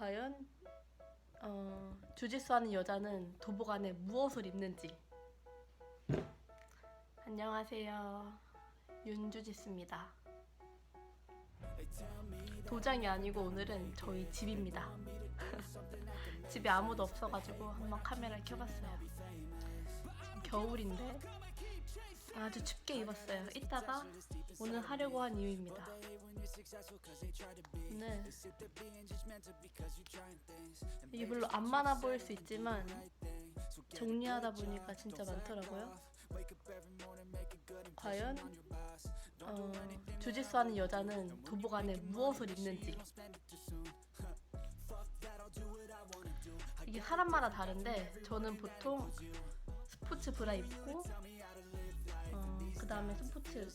과연 어, 주짓수 하는 여자는 도복 안에 무엇을 입는지. 안녕하세요. 윤주짓수입니다. 도장이 아니고 오늘은 저희 집입니다. 집에 아무도 없어가지고 한번 카메라를 켜봤어요. 겨울인데 아주 춥게 입었어요. 이따가 오늘 하려고 한 이유입니다. 오늘 이게 별로 안 많아 보일 수 있지만 정리하다 보니까 진짜 많더라고요. 과연 어, 주짓수 하는 여자는 도복 안에 무엇을 입는지 이게 사람마다 다른데 저는 보통 스포츠 브라 입고 다음에 스포츠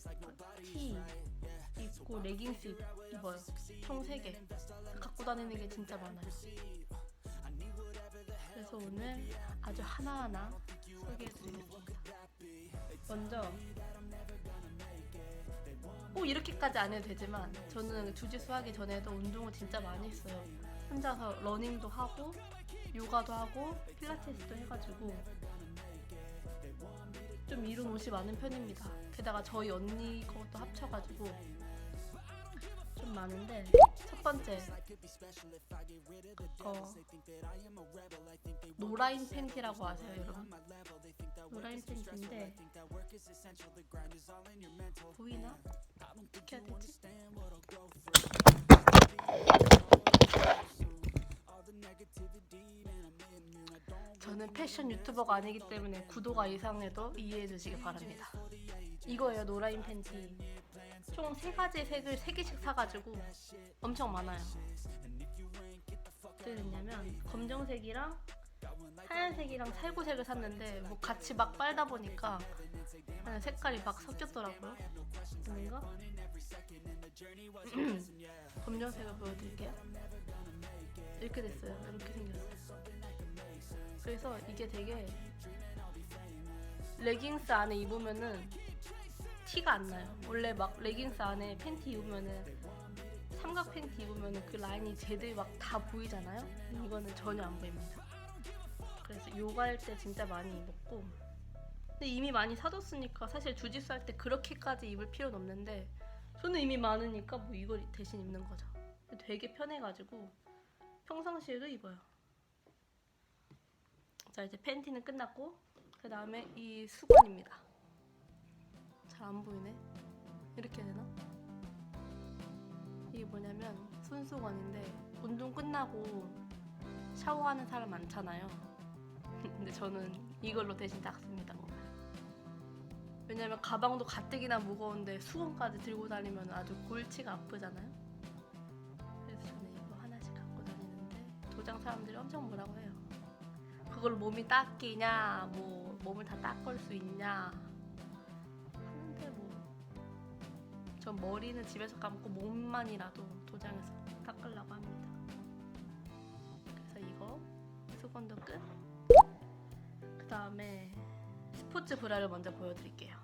티 입고 레깅스 입- 입어요. 총 3개. 갖고 다니는 게 진짜 많아요. 그래서 오늘 아주 하나하나 소개해드리겠습니다 먼저 꼭 이렇게까지 안 해도 되지만 저는 주짓수 하기 전에도 운동을 진짜 많이 했어요. 혼자서 러닝도 하고 요가도 하고 필라테스도 해가지고 좀 이룬 옷이 많은 편입니다. 게다가 저희 언니 것도 합쳐가지고 좀 많은데 첫 번째 어, 노라인 팬티라고 아세요 여러분? 노라인 팬티인데 보이나? 어떻게 해야 되지? 패션 유튜버가 아니기 때문에 구도가 이상해도 이해해 주시기 바랍니다. 이거예요 노라인 팬티. 총 세 가지 색을 세 개씩 사가지고 엄청 많아요. 어떻게 됐냐면 검정색이랑 하얀색이랑 살구색을 샀는데 뭐 같이 막 빨다 보니까 색깔이 막 섞였더라고요. 뭔가 검정색을 보여드릴게요. 이렇게 됐어요. 이렇게 생겼어요. 그래서 이게 되게 레깅스 안에 입으면은 티가 안 나요. 원래 막 레깅스 안에 팬티 입으면은 삼각 팬티 입으면은 그 라인이 제대로 막 다 보이잖아요. 이거는 전혀 안 보입니다. 그래서 요가할 때 진짜 많이 입었고 근데 이미 많이 사뒀으니까 사실 주짓수 할 때 그렇게까지 입을 필요는 없는데 저는 이미 많으니까 뭐 이걸 대신 입는 거죠. 되게 편해가지고 평상시에도 입어요. 자 이제 팬티는 끝났고 그 다음에 이 수건입니다. 잘 안 보이네. 이렇게 해야 되나? 이게 뭐냐면 손수건인데 운동 끝나고 샤워하는 사람 많잖아요. 근데 저는 이걸로 대신 닦습니다. 왜냐면 가방도 가뜩이나 무거운데 수건까지 들고 다니면 아주 골치가 아프잖아요. 그래서 저는 이거 하나씩 갖고 다니는데 도장 사람들이 엄청 뭐라고 해요. 그걸 몸이 닦이냐, 뭐 몸을 다 닦을 수 있냐 하는데 뭐전 머리는 집에서 감고 몸만이라도 도장에서 닦으려고 합니다. 그래서 이거 수건도 끝. 그 다음에 스포츠 브라를 먼저 보여드릴게요.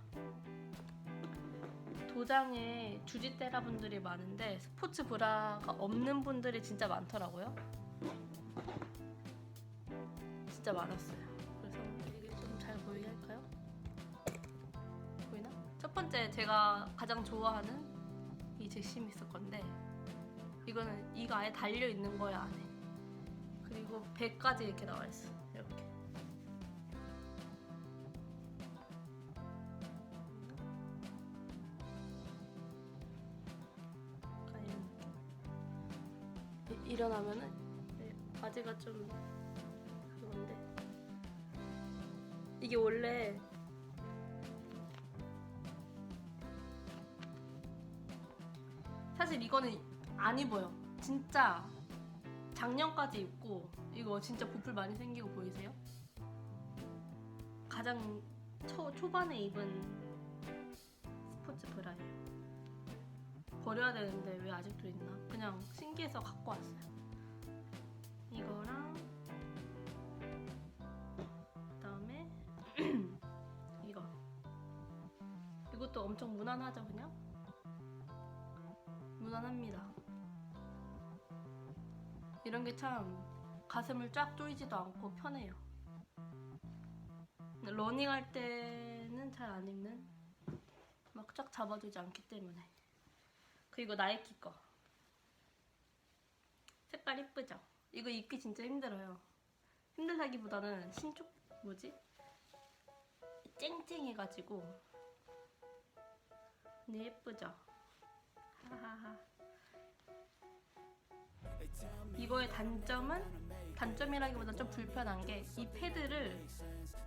도장에 주짓대라 분들이 많은데 스포츠 브라가 없는 분들이 진짜 많더라고요. 진짜 많았어요. 그래서 이게 좀 잘 보이게 할까요? 보이나? 첫 번째 제가 가장 좋아하는 이 제시미스 건데 이거는 이거 아예 달려 있는 거야 안에. 그리고 배까지 이렇게 나와 있어. 이렇게. 약간 이런 느낌. 이- 일어나면은 네, 바지가 좀 이게 원래 사실 이거는 안 입어요. 진짜 작년까지 입고 이거 진짜 보풀 많이 생기고 보이세요? 가장 초, 초반에 입은 스포츠 브라예요. 버려야 되는데 왜 아직도 있나? 그냥 신기해서 갖고 왔어요. 이거랑 이것도 엄청 무난하죠 그냥 무난합니다 이런 게 참 가슴을 쫙 조이지도 않고 편해요. 러닝할 때는 잘 안 입는 막 쫙 잡아주지 않기 때문에 그리고 나이키 거 색깔 이쁘죠? 이거 입기 진짜 힘들어요. 힘들다기보다는 신축 뭐지? 쨍쨍해가지고 근데 예쁘죠? 하하하 이거의 단점은 단점이라기보다 좀 불편한 게 이 패드를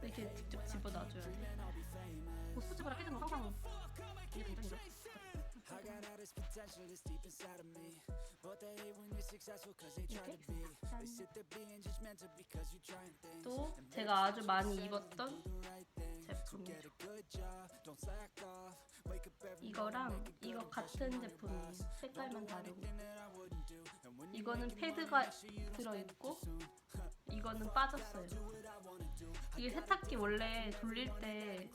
이렇게 직접 집어넣어줘야 돼. 뭐 스포츠브라 패드는 항상 이게 단점이죠. 이렇게 짠. 또 제가 아주 많이 입었던 이죠. 이거랑 이거 같은 제품이에요. 색깔만 다르고. 이거는 패드가 들어있고 이거는 빠졌어요. 이게 세탁기 원래 돌릴 때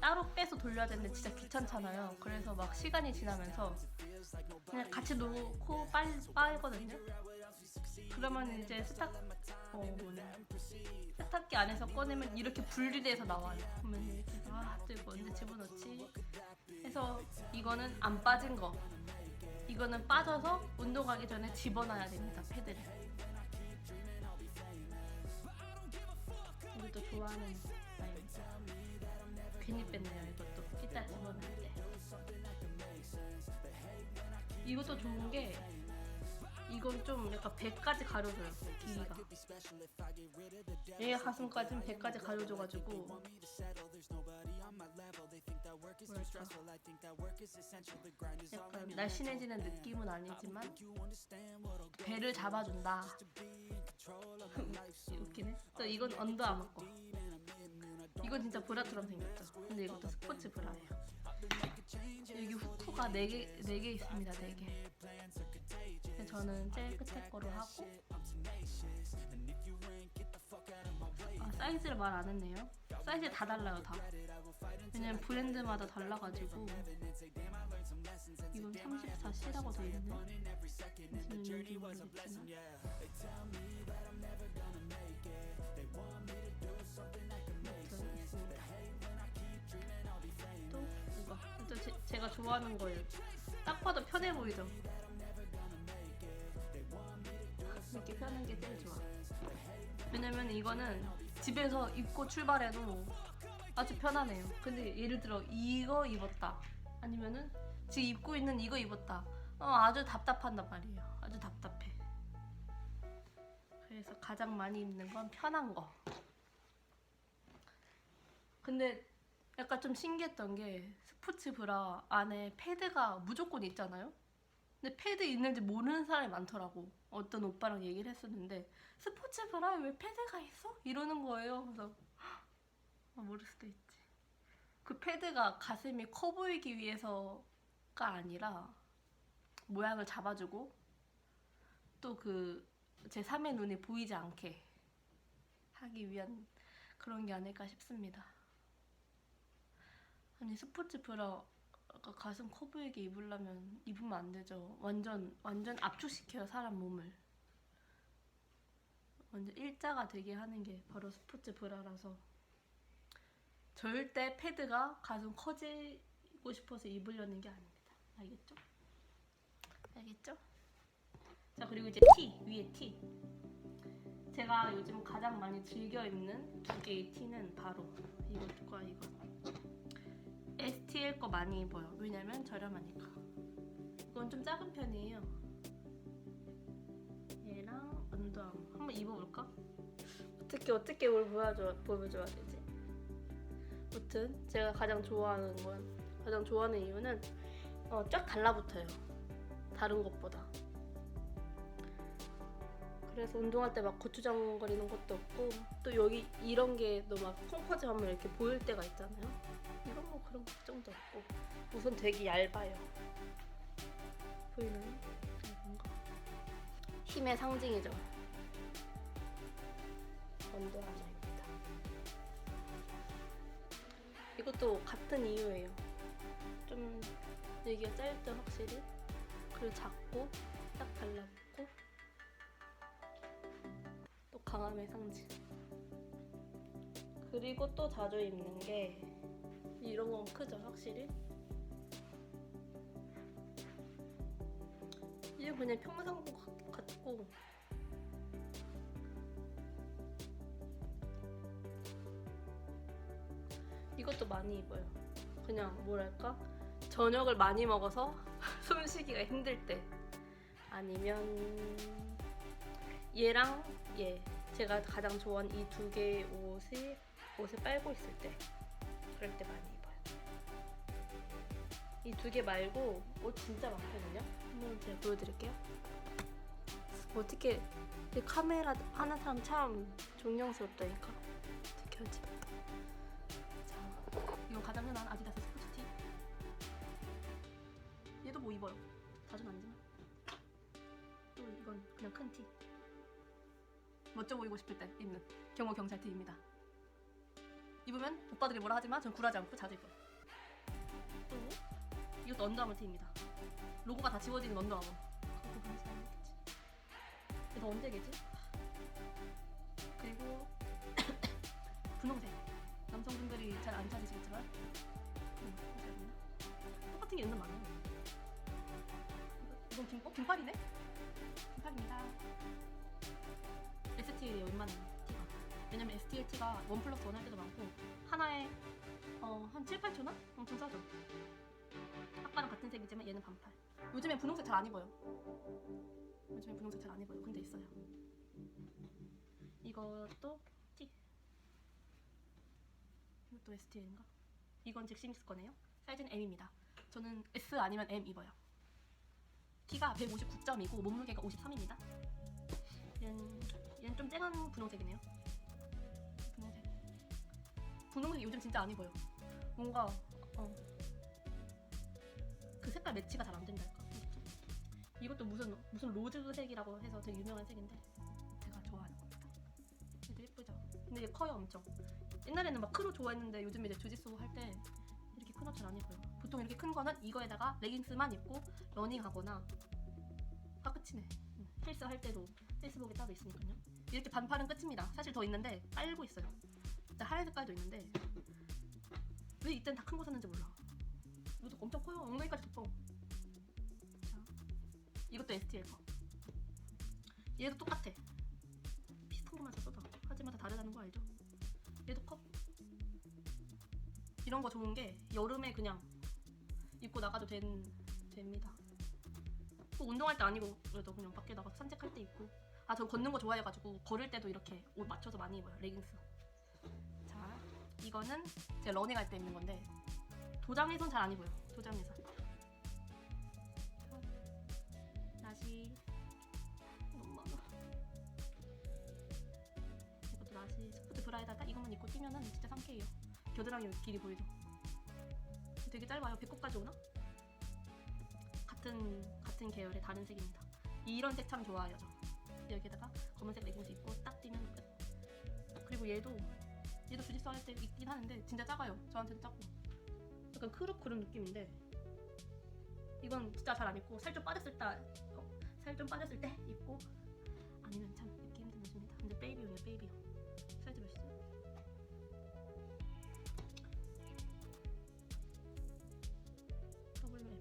따로 빼서 돌려야 되는데 진짜 귀찮잖아요. 그래서 막 시간이 지나면서 그냥 같이 놓고 빨 빨거든요. 그러면 이제 세탁 어 뭐냐 세탁기 안에서 꺼내면 이렇게 분리돼서 나와요. 그러면 이렇게 아또 이거 언제 집어넣지? 해서 이거는 안 빠진 거. 이거는 빠져서 운동 가기 전에 집어넣어야 됩니다. 패드를. 이것도 좋아하는 스타일. 괜히 뺐네요. 이것도 이따 집어넣을 때. 이것도 좋은 게 이건 좀 약간 배까지 가려줘요. 길이가. 얘 가슴까지는 배까지 가려줘가지고 뭐랄까 약간 날씬해지는 느낌은 아니지만 배를 잡아준다. 웃기네. 또 이건 언더아머 거. 이건 진짜 브라처럼 생겼죠. 근데 이것도 스포츠 브라예요. 여기 후크가 4개, 4개 있습니다. 4개. 저는 제일 끝에 거로 하고 아, 사이즈를 말 안 했네요. 사이즈 다 달라요, 다. 왜냐면 브랜드마다 달라가지고 이건 34C라고 돼 있습니다. 또 이거 또 제, 제가 좋아하는 거예요. 딱 봐도 편해 보이죠? 이렇게 펴는 게 제일 좋아. 왜냐면 이거는 집에서 입고 출발해도 아주 편하네요. 근데 예를 들어 이거 입었다. 아니면은 지금 입고 있는 이거 입었다. 어, 아주 답답한단 말이에요. 아주 답답해. 그래서 가장 많이 입는 건 편한 거. 근데 약간 좀 신기했던 게 스포츠 브라 안에 패드가 무조건 있잖아요. 근데 패드 있는지 모르는 사람이 많더라고. 어떤 오빠랑 얘기를 했었는데 스포츠 브라에 왜 패드가 있어? 이러는 거예요. 그래서 아, 모를 수도 있지. 그 패드가 가슴이 커 보이기 위해서가 아니라 모양을 잡아주고 또 그 제 3의 눈이 보이지 않게 하기 위한 그런 게 아닐까 싶습니다. 아니 스포츠 브라 가 가슴 커 보이게 입으려면 입으면 안 되죠. 완전 완전 압축시켜요 사람 몸을. 완전 일자가 되게 하는 게 바로 스포츠 브라라서 절대 패드가 가슴 커지고 싶어서 입으려는 게 아닙니다. 알겠죠? 알겠죠? 자 그리고 이제 티 위에 티. 제가 요즘 가장 많이 즐겨 입는 두 개의 티는 바로 이것과 이것. STL 거 많이 입어요. 왜냐면 저렴하니까. 이건 좀 작은 편이에요. 얘랑 언더아머 한번 입어볼까? 어떻게 어떻게 뭘 보여줘 보여줘야 되지? 아무튼 제가 가장 좋아하는 건 가장 좋아하는 이유는 어, 쫙 달라붙어요. 다른 것보다. 그래서 운동할 때 막 고추장거리는 것도 없고 또 여기 이런 게너막 펑퍼짐 하면 이렇게 보일 때가 있잖아요. 그런 걱정도 없고 우선 되게 얇아요. 보이나요? 거. 힘의 상징이죠. 언더아머입니다. 이것도 같은 이유예요. 좀 여기가 짧죠 확실히. 그리고 작고 딱 달라붙고 강함의 상징. 그리고 또 자주 입는 게 이런 건 크죠, 확실히. 이게 그냥 평상복 같- 같고 이것도 많이 입어요. 그냥 뭐랄까 저녁을 많이 먹어서 숨 쉬기가 힘들 때 아니면 얘랑 얘 제가 가장 좋아하는 이 두 개의 옷을 옷을 빨고 있을 때 그럴 때 많이. 이 두 개 말고 옷 진짜 많거든요. 한번 제가 보여드릴게요. 어떻게 이 카메라 하는 사람 참 존경스럽다니까. 어떻게 하지? 자, 이거 가장 흔한 아디다스 스포츠티. 얘도 뭐 입어요. 자주는 아니지만. 또 이건 그냥 큰 티. 멋져 보이고 싶을 때 입는 경호 경찰 티입니다. 입으면 오빠들이 뭐라 하지만 전 굴하지 않고 자주 입어요. 또 이것도 언더아머 티입니다. 로고가 다 지워지는 언더아머. 보면 잘 알겠지. 이거 언제겠지? 그리고 분홍색. 남성분들이 잘 안 찾으시겠지만 음, 잘 보이나? 똑같은 게 은근 많아요. 이건 긴, 어, 긴팔이네? 긴팔입니다. ST예요, 웬만한 티가. 왜냐면 ST의 티가 원 플러스 원 할 때도 많고 하나에 어, 한 7, 8천 원? 엄청 싸죠. 아까랑 같은 색이지만 얘는 반팔. 요즘엔 분홍색 잘 안 입어요. 요즘엔 분홍색 잘 안 입어요. 근데 있어요. 이것도 티. 이것도 ST인가? 이건 잭시믹스 거네요. 사이즈는 M입니다. 저는 S 아니면 M 입어요. 키가 159점이고 몸무게가 53입니다. 얘는, 얘는 좀 쨍한 분홍색이네요. 분홍색. 분홍색 요즘 진짜 안 입어요. 뭔가 어. 그 색깔 매치가 잘 안 된달까. 이것도 무슨 무슨 로즈색이라고 해서 되게 유명한 색인데 제가 좋아하는 겁니다. 얘도 예쁘죠. 근데 얘 커요 엄청. 옛날에는 막큰옷 좋아했는데 요즘 이제 주짓수 할 때 이렇게 큰옷잘안 입어요. 보통 이렇게 큰 거는 이거에다가 레깅스만 입고 러닝하거나 가 끝이네. 음, 헬스 할 때도 페이스북에 따로 있으니까요. 이렇게 반팔은 끝입니다. 사실 더 있는데 빨고 있어요. 하얀 색깔도 있는데 왜 이땐 다 큰 거 샀는지 몰라. 이것도 엄청 커요. 엉덩이까지 덮어. 자, 이것도 STL 거. 얘도 똑같아. 비슷한 것만 샀어도 하지만 다 다르다는 거 알죠? 얘도 커. 이런 거 좋은 게 여름에 그냥 입고 나가도 된, 됩니다. 꼭 운동할 때 아니고 그래도 그냥 밖에 나가서 산책할 때 입고 아 저 걷는 거 좋아해가지고 걸을 때도 이렇게 옷 맞춰서 많이 입어요 레깅스 자 이거는 제가 러닝할 때 입는 건데 도장에선 잘안 입어요 도장에선 나시 너무 많아 이것도 나시 스포츠 브라에다가 이것만 입고 뛰면은 진짜 상쾌해요 겨드랑이 길이 보이죠 되게 짧아요 배꼽까지 오나? 같은 같은 계열의 다른 색입니다. 이런 색 참 좋아해요. 저. 여기에다가 검은색 레깅스 입고 딱 뛰면 끝. 그리고 얘도 얘도 주짓수 할때 입긴 하는데 진짜 작아요. 저한테도 작고. 약간 크롭 그런 느낌인데 이건 진짜 잘 안 입고 살 좀 빠졌을 때 어, 살좀 빠졌을 때 입고 아니면 참 입기 힘든 옷입니다. 근데 베이비용이에요, 베이비용. 사이즈 몇이지? WM.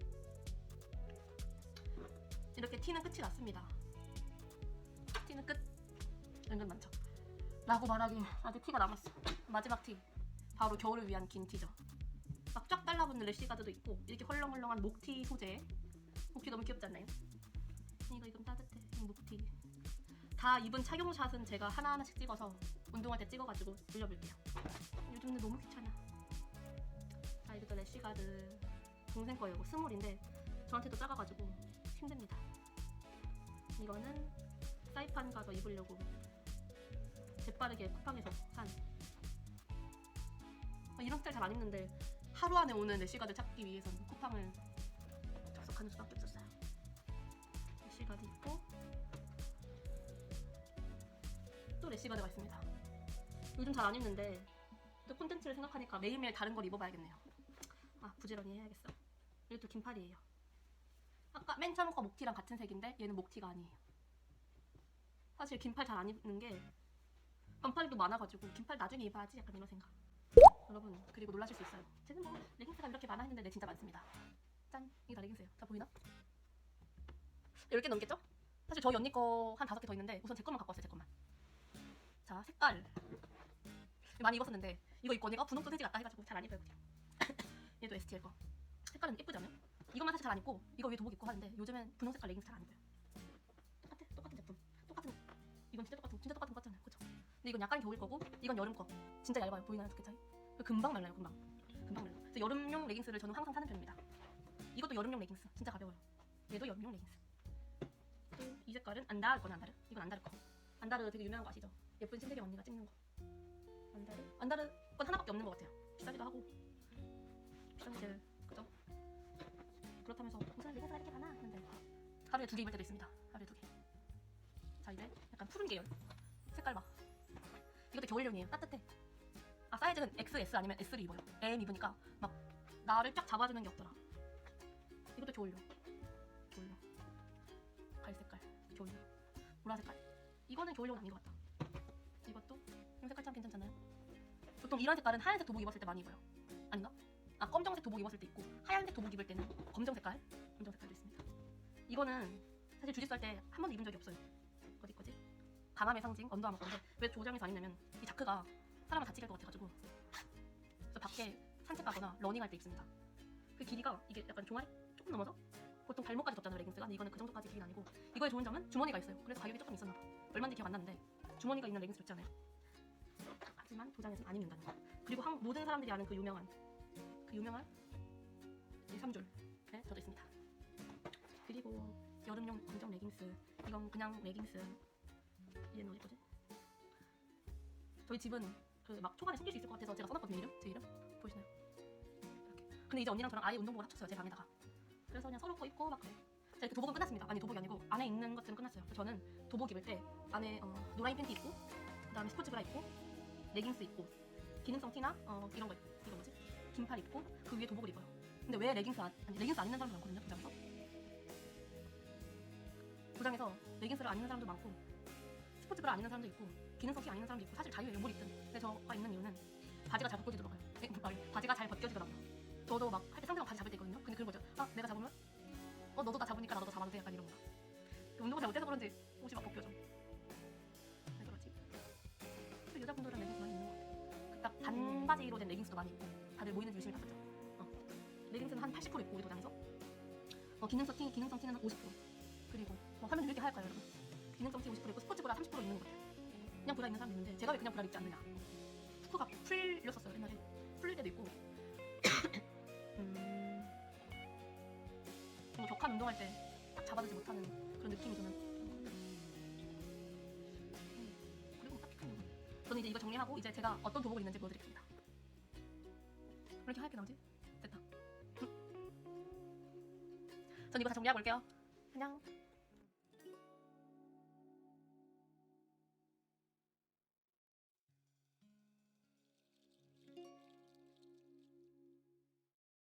이렇게 티는 끝이 났습니다. 티는 끝. 은근 많죠. 라고 말하기 아직 티가 남았어. 마지막 티. 바로 겨울을 위한 긴 티죠. 막쫙 달라붙는 래시가드도 있고 이렇게 헐렁헐렁한 목티 소재. 목티 너무 귀엽지 않나요? 이거 이건 따뜻해. 이 목티. 다 입은 착용샷은 제가 하나하나씩 찍어서 운동할 때 찍어가지고 올려볼게요. 요즘은 너무 귀찮아. 자 이것도 래시가드 동생 거예요. 이거 스몰인데 저한테도 작아가지고 힘듭니다. 이거는 사이판 가서 입으려고 재빠르게 쿠팡에서 산. 아, 이런 스타일 잘 안 입는데 하루 안에 오는 래시가드 찾기 위해서는 쿠팡을 접속하는 수밖에 없었어요. 래시가드 입고 또 래시가드가 있습니다. 요즘 잘 안 입는데 또 콘텐츠를 생각하니까 매일매일 다른 걸 입어봐야겠네요. 아 부지런히 해야겠어. 이것도 긴팔이에요. 아까 맨 처음 거 목티랑 같은 색인데 얘는 목티가 아니에요. 사실 긴팔 잘 안 입는 게 반팔도 많아가지고 긴팔 나중에 입어야지 약간 이런 생각. 여러분 그리고 놀라실 수 있어요. 쟤는 뭐 레깅스가 이렇게 많아 했는데 네 진짜 많습니다. 짠 이게 다 레깅스예요. 자 보이나? 10개 넘겠죠? 사실 저희 언니 거한 다섯 개더 있는데 우선 제 것만 갖고 왔어요 제 것만. 자 색깔 많이 입었었는데 이거 입고 언니가 분홍 소세지 같다 해가지고 잘 안 입어요 그냥. 얘도 STL 거. 색깔은 예쁘지 않아요? 이것만 사실 잘 안 입고 이거 위에 도복 입고 하는데 요즘엔 분홍 색깔 레깅스 잘 안 입어요. 똑같아 똑같은 제품 똑같은 이건 진짜 똑같은 진짜 똑같은 거 같잖아요 그쵸? 근데 이건 약간 겨울 거고 이건 여름 거 진짜 얇아요 보이나요 두께 차이? 금방 말라요 금방. 금방 말라 그래서 여름용 레깅스를 저는 항상 사는 편입니다. 이것도 여름용 레깅스. 진짜 가벼워요. 얘도 여름용 레깅스. 또이 색깔은 안다르 거네 안다르? 이건 안다르 거. 안다르 되게 유명한 거 아시죠? 예쁜 신세계 언니가 찍는 거. 안다르? 안다르 건 하나밖에 없는 것 같아요. 비싸기도 하고. 비싼 게 제일 그죠? 그렇다면서 무슨 레깅스가 이렇게 많아 근데. 하루에 두 개 입을 때도 있습니다. 하루에 두개자 이제 약간 푸른 계열. 색깔 봐. 이것도 겨울용이에요. 따뜻해 아 사이즈는 XS 아니면 S를 입어요. M 입으니까 막 나를 쫙 잡아주는 게 없더라. 이것도 겨울용 겨울용 갈색깔. 겨울용 보라 색깔. 이거는 겨울용 아닌 것 같다. 이것도? 이 색깔 참 괜찮잖아요. 보통 이런 색깔은 하얀색 도복 입었을 때 많이 입어요. 아닌가? 아 검정색 도복 입었을 때 있고 하얀색 도복 입을 때는 검정 색깔? 검정 색깔도 있습니다. 이거는 사실 주짓수 할때 한 번도 입은 적이 없어요. 어디 거지? 강함의 상징? 언더아머 건데 왜 조장에서 안 입냐면 이 자크가 사람을 다치게 할것 같아가지고 그래서 밖에 산책 가거나 러닝할 때 입습니다. 그 길이가 이게 약간 종아리 조금 넘어서 보통 발목까지 접잖아요 레깅스가. 근데 이거는 그 정도까지 길이는 아니고 이거의 좋은 점은 주머니가 있어요. 그래서 가격이 조금 있었나 봐. 얼마인지 기억 안 나는데 주머니가 있는 레깅스 좋지 않아요? 하지만 도장에서는 안 입는다는 거. 그리고 한, 모든 사람들이 아는 그 유명한 그 유명한 이 3줄. 네, 저도 있습니다. 그리고 여름용 검정 레깅스. 이건 그냥 레깅스. 얘는 어디 거지? 저희 집은 그막 초반에 숨길 수 있을 것 같아서 제가 써놨거든요 이름? 제 이름? 보이시나요? 이렇게. 근데 이제 언니랑 저랑 아예 운동복을 합쳤어요 제 방에다가. 그래서 그냥 서로 거 입고 막 그래요 자 이렇게 도복은 끝났습니다. 아니 도복이 아니고 안에 있는 것들은 끝났어요. 저는 도복 입을 때 안에 어, 노라인 팬티 입고 그 다음에 스포츠 브라 입고 레깅스 입고 기능성 티나 어, 이런 거 입- 이거 뭐지? 긴팔 입고 그 위에 도복을 입어요. 근데 왜 레깅스 안, 아니 레깅스 안 입는 사람도 많거든요 도장에서? 도장에서 레깅스를 안 입는 사람도 많고 스포츠 브라 안 입는 사람도 있고 기능성 티 안 입는 사람도 있고 사실 자유예요 뭘 입든 근데 저가 입는 이유는 바지가 잘 벗겨지더라고요. 에, 아니, 바지가 잘 벗겨지더라고요. 저도 막 할 때 상대방 바지 잡을 때 있거든요. 근데 그런 거죠? 아 내가 잡으면? 어 너도 나 잡으니까 나도 잡아도 돼. 약간 이런 거. 운동을 잘 못해서 그런지 옷이 막 벗겨져. 왜 그러지? 또 여자분들은 레깅스 많이 입는 것 같아요. 딱 반바지로 된 레깅스도 많이 입고 다들 모이는 유심히 봤었죠? 어. 레깅스는 한 80% 입고 우리 도장에서. 어, 기능성 티, 기능성 티는 한 50% 그리고 뭐왜 이렇게 하얘까요 여러분 기능성 티 50% 있고 스포츠 브라 30% 있는 것 같아요. 그냥 브라 입는 사람도 있는데 제가 왜 그냥 브라 입지 않느냐. 후크가 풀렸었어요 옛날에. 풀릴 때도 있고. 음, 뭐 격한 운동할 때 딱 잡아주지 못하는 그런 느낌이 저는. 음, 그리고 딱히 큰 이유는 저는 이제 이거 정리하고 이제 제가 어떤 도복을 입는지 보여드리겠습니다. 왜 이렇게 하얗게 나오지? 됐다. 전 이거 다 정리하고 올게요. 안녕